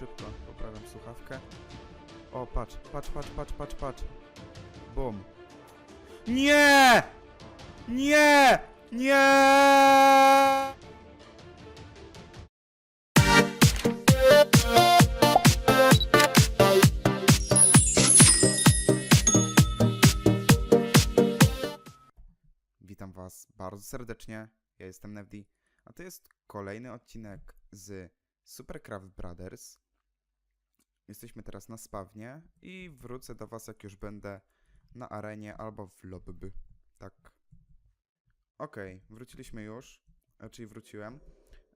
Szybko, poprawiam słuchawkę. O, patrz, patrz, patrz, patrz, patrz, patrz. Bum. Nie! Nie! Nie! Witam Was bardzo serdecznie. Ja jestem Nevdi, a to jest kolejny odcinek z Supercraft Brothers. Jesteśmy teraz na spawnie i wrócę do Was, jak już będę na arenie albo w lobby. Tak. Okej, wróciliśmy już, e, czyli wróciłem.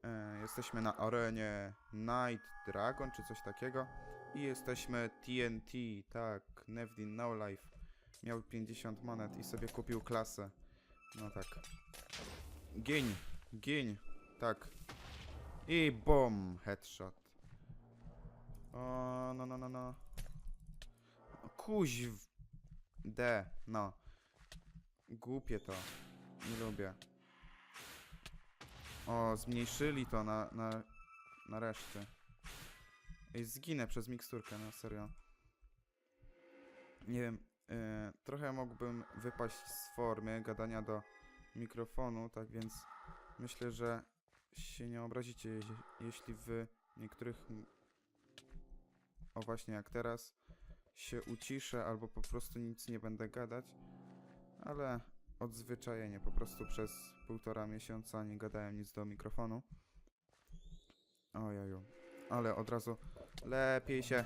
E, jesteśmy na arenie Night Dragon czy coś takiego. I jesteśmy TNT, tak. Nevdin No Life miał 50 monet i sobie kupił klasę. No tak. Gień, gień, tak. I bom, headshot. O, no, no, no, no. Kuźw. D, no. Głupie to. Nie lubię. O, zmniejszyli to na, na, na resztę. Ej, zginę przez miksturkę, no serio. Nie wiem, e, trochę mógłbym wypaść z formy gadania do mikrofonu, tak więc myślę, że się nie obrazicie, jeśli- jeśli wy niektórych, o właśnie jak teraz, się uciszę albo po prostu nic nie będę gadać, ale odzwyczajenie, po prostu przez półtora miesiąca nie gadałem nic do mikrofonu. Ojeju, ale od razu lepiej się...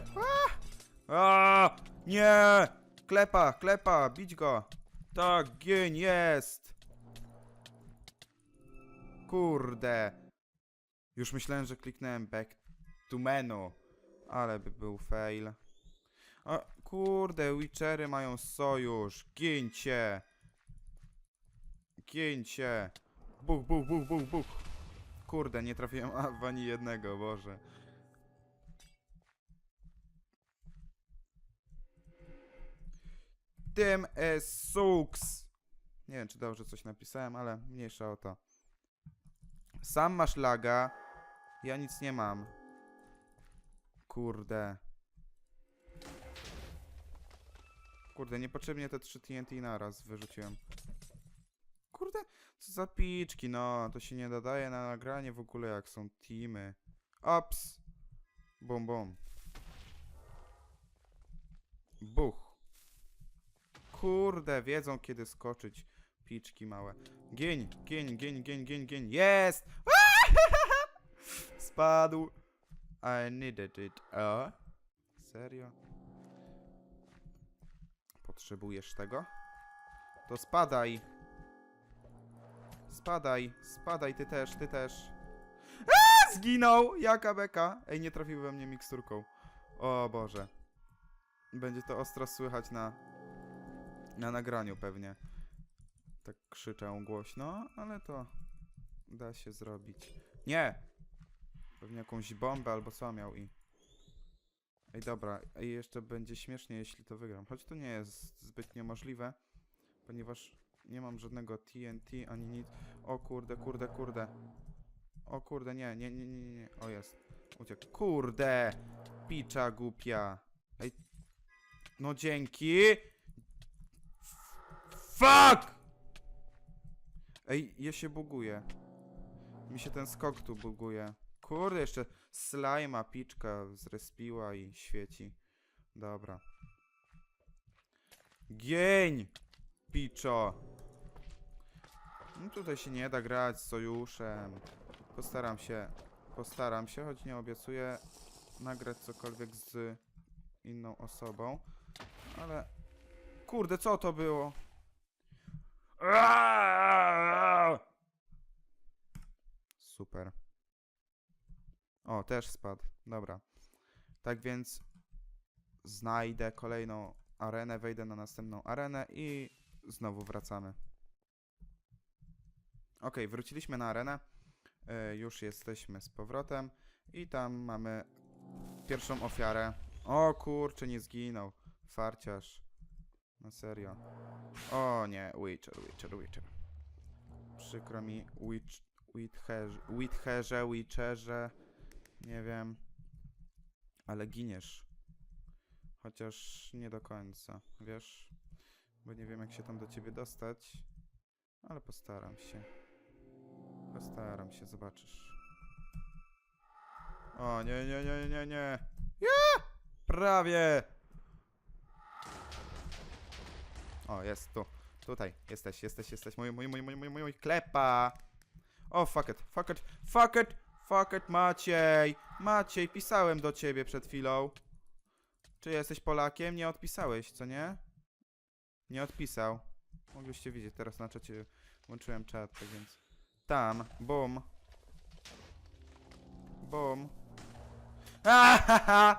A! Nie! Klepa, klepa, bić go! Tak, gień jest! Kurde. Już myślałem, że kliknąłem back to menu. Ale by był fail. A, kurde, Witchery mają sojusz. Gięcie. Gięcie. Buch, buch, buch, buch, buch. Kurde, nie trafiłem ani jednego, Boże. Tym is sucks. Nie wiem, czy dobrze coś napisałem, ale mniejsza o to. Sam masz laga. Ja nic nie mam. Kurde. Kurde, niepotrzebnie te 3 TNT naraz wyrzuciłem. Kurde, co za piczki, no. To się nie dodaje na nagranie w ogóle, jak są teamy. Ops. Bum, bum. Buch. Kurde, wiedzą kiedy skoczyć. Piczki małe. Gień, gień, gień, gień, gień, gień. Jest! Spadł. I needed it. A? Serio? Potrzebujesz tego? To spadaj. Spadaj, spadaj, ty też, ty też. A, zginął! Jaka beka? Ej, nie trafił we mnie miksturką. O Boże. Będzie to ostro słychać na, na nagraniu pewnie. Tak krzyczę głośno, ale to da się zrobić. Nie! Pewnie jakąś bombę albo co miał i... Ej, dobra, i jeszcze będzie śmiesznie, jeśli to wygram. Choć to nie jest zbyt niemożliwe, ponieważ nie mam żadnego TNT ani nic. O kurde, kurde, kurde. O kurde, nie, nie, nie, nie, nie. O jest. Uciekł. Kurde! Picza głupia. Ej. No dzięki! Fuck! Ej, ja się buguję. Mi się ten skok tu buguje. Kurde, jeszcze slajma piczka zrespiła i świeci. Dobra. Gień! Piczo! No tutaj się nie da grać z sojuszem. Postaram się, postaram się, choć nie obiecuję nagrać cokolwiek z inną osobą. Ale... Kurde, co to było? Super. O, też spadł. Dobra. Tak więc znajdę kolejną arenę, wejdę na następną arenę i znowu wracamy. Ok, wróciliśmy na arenę. E, już jesteśmy z powrotem i tam mamy pierwszą ofiarę. O kurczę, nie zginął. Farciarz. Na serio. O nie, Witcher, Witcher, Witcher. Przykro mi, Witch, Witcherze, Witcherze, Witcherze. Nie wiem. Ale giniesz. Chociaż nie do końca, wiesz? Bo nie wiem jak się tam do ciebie dostać. Ale postaram się. Postaram się, zobaczysz. O, nie, nie, nie, nie, nie. Ja! Prawie! O, jest tu. Tutaj, jesteś, jesteś, jesteś. Mój, mój, mój, mój, mój, mój, klepa. O, fuck it, fuck it, fuck it, fuck it, Maciej. Maciej, pisałem do ciebie przed chwilą. Czy jesteś Polakiem? Nie odpisałeś, co nie? Nie odpisał. Mogliście widzieć, teraz na czacie włączyłem czat, tak więc... Tam, bum. Bum. Ahaha!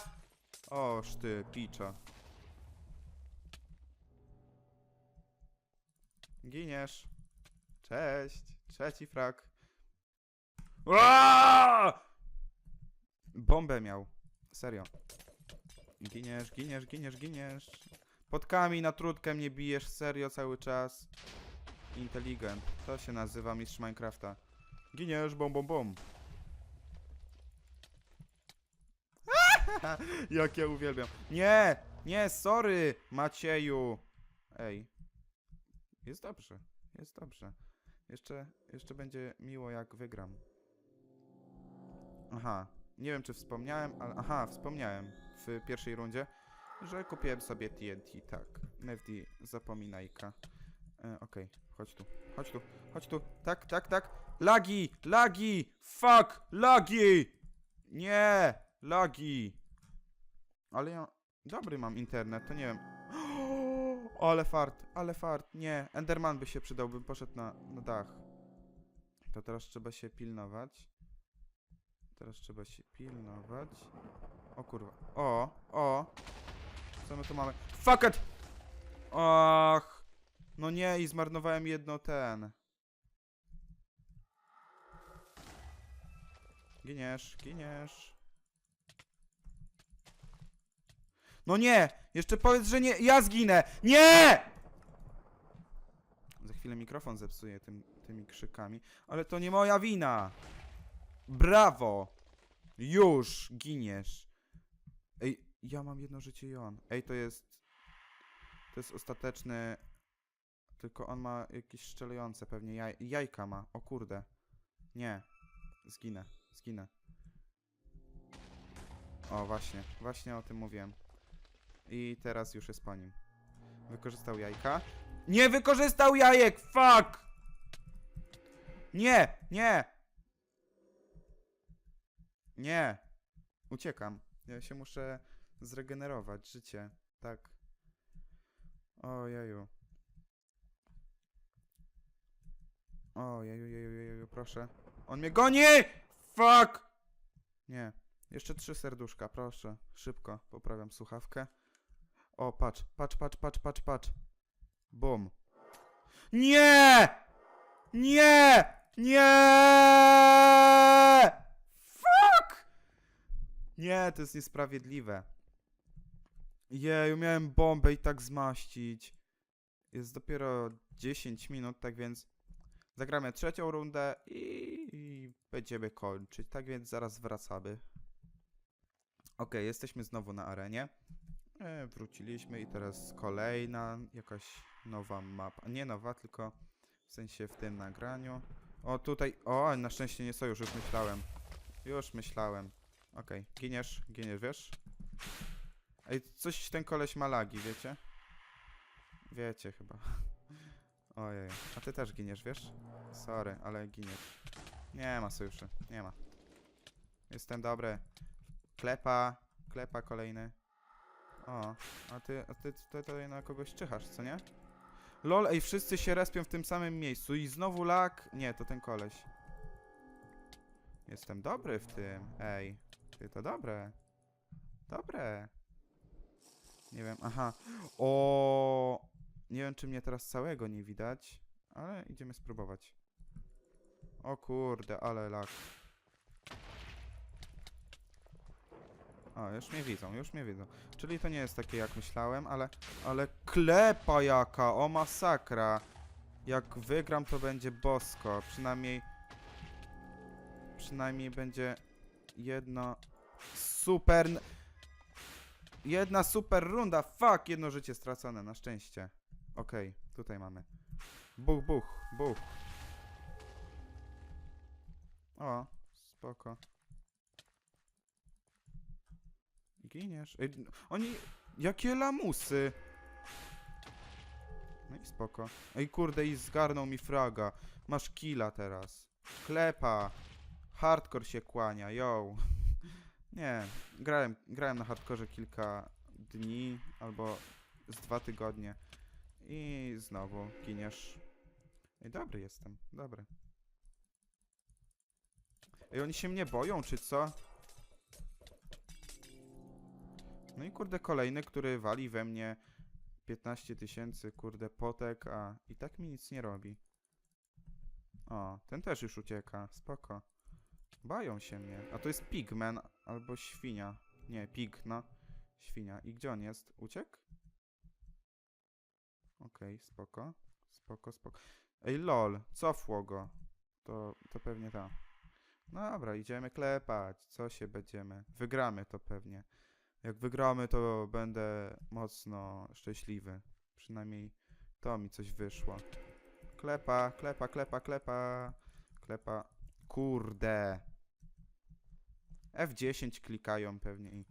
Oż ty, picza. Giniesz. Cześć. Trzeci frak. Aaaa! Bombę miał. Serio. Giniesz, giniesz, giniesz, giniesz. Podkami na trutkę mnie bijesz serio cały czas. Inteligent. To się nazywa mistrz Minecrafta. Giniesz, bom, bom, bom. Jak ja uwielbiam. Nie! Nie, sorry, Macieju. Ej. Jest dobrze. Jest dobrze. Jeszcze, jeszcze będzie miło, jak wygram. Aha. Nie wiem, czy wspomniałem, ale... Aha, wspomniałem w pierwszej rundzie, że kupiłem sobie TNT, tak. Mevdi, zapominajka. E, Okej, chodź tu, chodź tu, chodź tu. Tak, tak, tak. Lagi, lagi, fuck, lagi! Nie, lagi. Ale ja dobry mam internet, to nie wiem. Ale fart, ale fart, nie. Enderman by się przydał, bym poszedł na, na dach. To teraz trzeba się pilnować. Teraz trzeba się pilnować. O kurwa. O, o. Co my tu mamy? Fuck it! Ach. No nie, i zmarnowałem jedno ten. Giniesz, giniesz. No nie! Jeszcze powiedz, że nie. Ja zginę! Nie! Za chwilę mikrofon zepsuję tym, tymi krzykami. Ale to nie moja wina! Brawo! Już giniesz. Ej, ja mam jedno życie i on. Ej, to jest. To jest ostateczny. Tylko on ma jakieś szczelające pewnie. Jaj, jajka ma. O kurde. Nie. Zginę. Zginę. O, właśnie. Właśnie o tym mówiłem. I teraz już jest po nim. Wykorzystał jajka. Nie wykorzystał jajek! Fuck! Nie! Nie! Nie! Uciekam. Ja się muszę zregenerować. Życie. Tak. Ojeju. Ojeju, jeju, jeju, proszę. On mnie goni! Fuck! Nie. Jeszcze trzy serduszka, proszę. Szybko. Poprawiam słuchawkę. O, patrz, patrz, patrz, patrz, patrz, patrz. Bum. Nie! Nie! Nie! Fuck! Nie, to jest niesprawiedliwe. Jeju, miałem bombę i tak zmaścić. Jest dopiero 10 minut, tak więc zagramy trzecią rundę i, i będziemy kończyć. Tak więc zaraz wracamy. Okej, jesteśmy znowu na arenie. E, wróciliśmy i teraz kolejna jakaś nowa mapa. Nie nowa, tylko w sensie w tym nagraniu. O, tutaj. O, na szczęście nie sojusz, już myślałem. Już myślałem. Okej, giniesz, giniesz, wiesz? Ej, coś ten koleś ma lagi, wiecie? Wiecie chyba. Ojej. A ty też giniesz, wiesz? Sorry, ale giniesz. Nie ma sojuszy, nie ma. Jestem dobry. Klepa, klepa kolejny. O, a ty, a ty tutaj na kogoś czyhasz, co nie? Lol, ej, wszyscy się respią w tym samym miejscu i znowu lag. Nie, to ten koleś. Jestem dobry w tym, ej. Ty to dobre. Dobre. Nie wiem, aha. O, nie wiem, czy mnie teraz całego nie widać, ale idziemy spróbować. O kurde, ale lag. O, już mnie widzą, już mnie widzą. Czyli to nie jest takie jak myślałem, ale... Ale klepa jaka, o masakra. Jak wygram to będzie bosko. Przynajmniej... Przynajmniej będzie jedno... Super... Jedna super runda, fuck, jedno życie stracone, na szczęście. Okej, tutaj mamy. Buch, buch, buch. O, spoko. Giniesz. Ej, oni, jakie lamusy. No i spoko. Ej, kurde, i zgarnął mi fraga. Masz killa teraz. Klepa. Hardcore się kłania, yo. Nie, grałem, grałem na hardkorze kilka dni albo z dwa tygodnie i znowu giniesz. Ej, dobry jestem, dobry. Ej, oni się mnie boją, czy co? No i kurde, kolejny, który wali we mnie 15 tysięcy, kurde, potek, a i tak mi nic nie robi. O, ten też już ucieka, spoko. Bają się mnie. A to jest pigman albo świnia. Nie, pig, no. Świnia. I gdzie on jest? Uciekł? Okej, spoko. Spoko, spoko. Ej, lol, cofło go. To, to pewnie ta. No dobra, idziemy klepać. Co się będziemy? Wygramy to pewnie. Jak wygramy, to będę mocno szczęśliwy. Przynajmniej to mi coś wyszło. Klepa, klepa, klepa, klepa. Klepa. Kurde. F10 klikają pewnie i...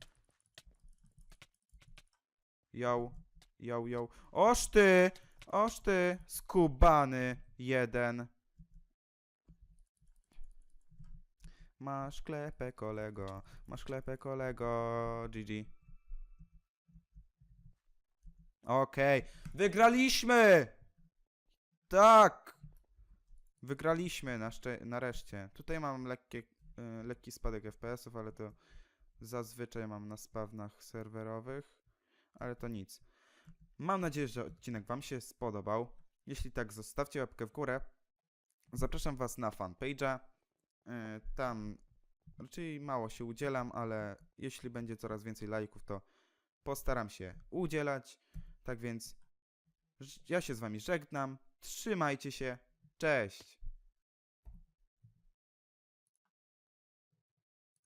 Yo, yo, yo. Oż ty! Oż ty! Skubany jeden. Masz klepę kolego, masz klepę kolego, GG. Okej, wygraliśmy! Tak! Wygraliśmy na nareszcie. Tutaj mam lekkie, lekki spadek FPS-ów, ale to zazwyczaj mam na spawnach serwerowych, ale to nic. Mam nadzieję, że odcinek Wam się spodobał. Jeśli tak, zostawcie łapkę w górę. Zapraszam Was na fanpage'a. Y, Tam raczej mało się udzielam, ale jeśli będzie coraz więcej lajków, to postaram się udzielać. Tak więc ja się z Wami żegnam. Trzymajcie się. Cześć!